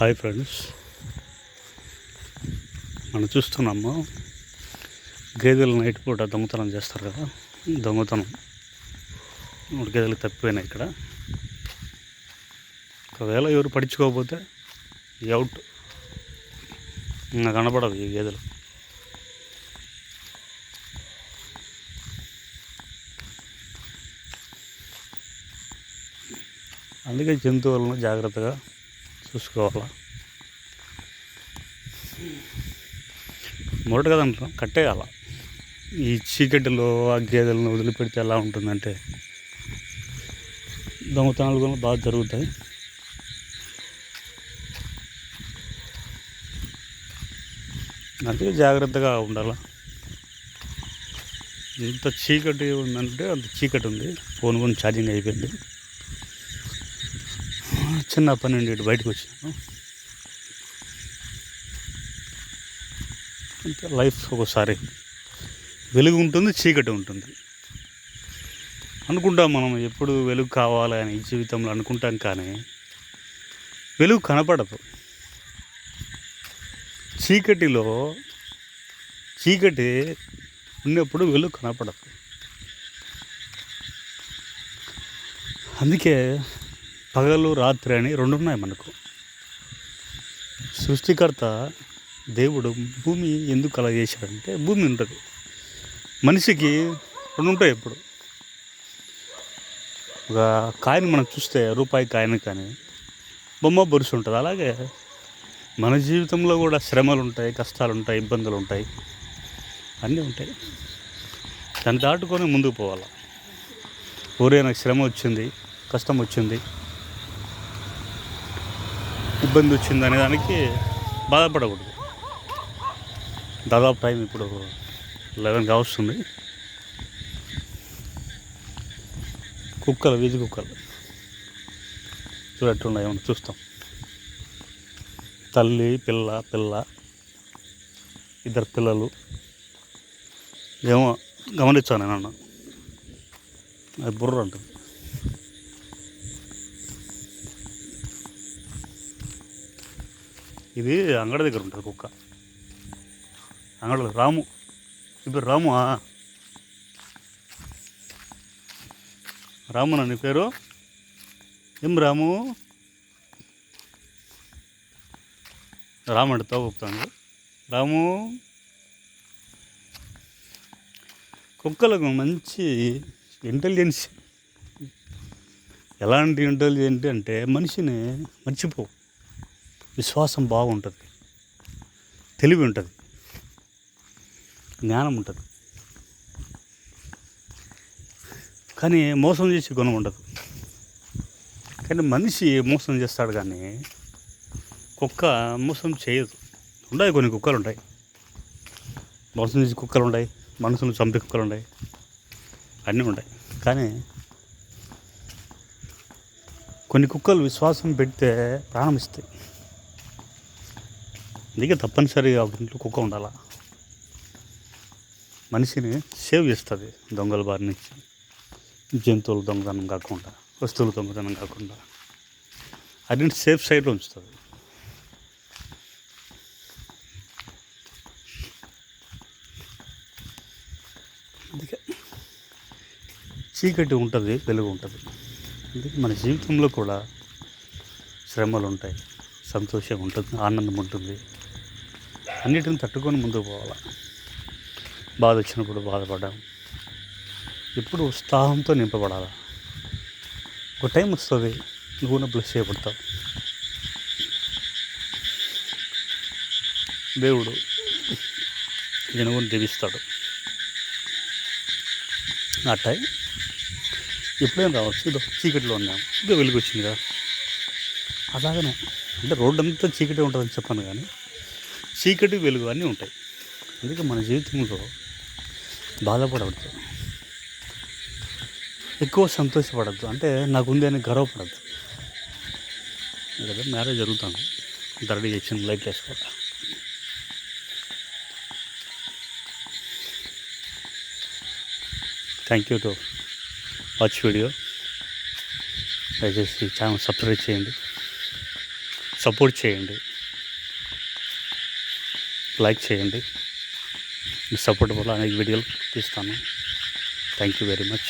Hi friends. మనం చూస్తున్నాము గేదెలు నైట్ పూట దొంగతనం చేస్తారు కదా దొంగతనం. మూడు గేదెలు తప్పిపోయినాయి ఇక్కడ. ఒకవేళ ఎవరు పడించుకోకపోతే ఈ అవుట్. ఇంకా కనపడదు ఈ గేదెలు. అందుకే జంతువులను జాగ్రత్తగా చూసుకోవాలా? మొదట కదంటాం కట్టేయాల? ఈ చీకటిలో ఆ గేదెలను వదిలిపెడితే ఎలా ఉంటుందంటే దొంగతనాలు కూడా బాగా జరుగుతాయి. అందుకే జాగ్రత్తగా ఉండాలి? ఎంత చీకటి ఉందంటే అంత చీకటి ఉంది. ఫోన్ ఫోన్ ఛార్జింగ్ అయిపోయింది. చిన్న పని నుండి ఇటు బయటకు వచ్చినాను అంటే లైఫ్ ఒకసారి వెలుగు ఉంటుంది చీకటి ఉంటుంది. అనుకుంటాం మనం ఎప్పుడు వెలుగు కావాలని ఈ జీవితంలో అనుకుంటాం కానీ వెలుగు కనపడదు. చీకటిలో చీకటి ఉన్నప్పుడు వెలుగు కనపడదు. అందుకే పగలు రాత్రి అని రెండు ఉన్నాయి మనకు. సృష్టికర్త దేవుడు భూమి ఎందుకు అలా చేశాడంటే భూమి ఉంటుంది. మనిషికి రెండు ఉంటాయి ఎప్పుడు ఒక కాయను మనం చూస్తే రూపాయి కాయను కానీ బొమ్మ బొరుసు ఉంటుంది. అలాగే మన జీవితంలో కూడా శ్రమలు ఉంటాయి కష్టాలు ఉంటాయి ఇబ్బందులు ఉంటాయి. అన్నీ ఉంటాయి. దాన్ని దాటుకొని ముందుకు పోవాలి. ఊరే నాకు శ్రమ వచ్చింది కష్టం వచ్చింది. ఇబ్బంది వచ్చింది అనే దానికి బాధపడకూడదు. దాదాపు టైం ఇప్పుడు లెవెన్ కావస్తుంది కుక్కలు వీధి కుక్కలు. చూడట్టున్నాయి ఏమన్నా చూస్తాం. తల్లి పిల్ల పిల్ల ఇద్దరు పిల్లలు. ఏమో గమనించాను నేను అది బుర్ర ఉంటుంది ఇది అంగడ దగ్గర ఉంటుంది కుక్క. అంగడలో రాము. ఇప్పుడు రాము? రామునా నీ పేరు? ఏం రాము? రాము అంటే తోపుతాను రాము? కుక్కలకు మంచి ఇంటెలిజెన్స్ ఎలాంటి ఇంటెలిజెంట్ అంటే మనిషిని మర్చిపోవు. విశ్వాసం బాగుంటుంది. తెలివి ఉంటుంది. జ్ఞానం ఉంటుంది. కానీ మోసం చేసే గుణం ఉండదు. కానీ మనిషి మోసం చేస్తాడు కానీ కుక్క మోసం చేయదు. ఉన్నాయి కొన్ని కుక్కలు ఉంటాయి మోసం చేసే కుక్కలు ఉంటాయి మనుషులు చంపే కుక్కలు ఉంటాయి అన్నీ ఉంటాయి. కానీ కొన్ని కుక్కలు విశ్వాసం పెడితే ప్రాణం ఇస్తాయి. అందుకే తప్పనిసరిగా ఇంట్లో కుక్క ఉండాలా? మనిషిని సేవ్ చేస్తుంది దొంగల బారి నుంచి. జంతువులు దొంగతనం కాకుండా వస్తువులు దొంగతనం కాకుండా. అన్నింటి సేఫ్ సైడ్లో ఉంచుతుంది. అందుకే చీకటి ఉంటుంది వెలుగు ఉంటుంది. అందుకే మన జీవితంలో కూడా శ్రమలు ఉంటాయి సంతోషం ఉంటుంది ఆనందం ఉంటుంది. అన్నిటిని తట్టుకొని ముందుకు పోవాలి. బాధ వచ్చినప్పుడు బాధపడ్డాం. ఎప్పుడు ఉత్సాహంతో నింపబడాలి. ఒక టైం వస్తుంది నువ్వు బ్లెస్ చేయబడతావు. దేవుడు జనుగుని దీవిస్తాడు. ఆ టైం. ఎప్పుడైనా రావచ్చు ఇదో చీకటిలో ఉన్నాం. ఇదో వెలుగు వచ్చింది కదా అలాగనే అంటే రోడ్డు అంతా చీకటి ఉంటుందని చెప్పాను కానీ చీకటి వెలుగు అన్నీ ఉంటాయి. అందుకే మన జీవితంలో బాధపడవద్దు. ఎక్కువ సంతోషపడద్దు అంటే నాకు ఉంది అని గర్వపడద్దు కదా మ్యారేజ్ జరుగుతాను రెడీ చేసిన లైట్ వేసుకోవాలి thank you to watch video దయచేసి ఛానల్ సబ్స్క్రైబ్ చేయండి. సపోర్ట్ చేయండి. లైక్ చేయండి. మీ సపోర్ట్ వల్ల అనేక వీడియోలు తీస్తాను. Thank you very much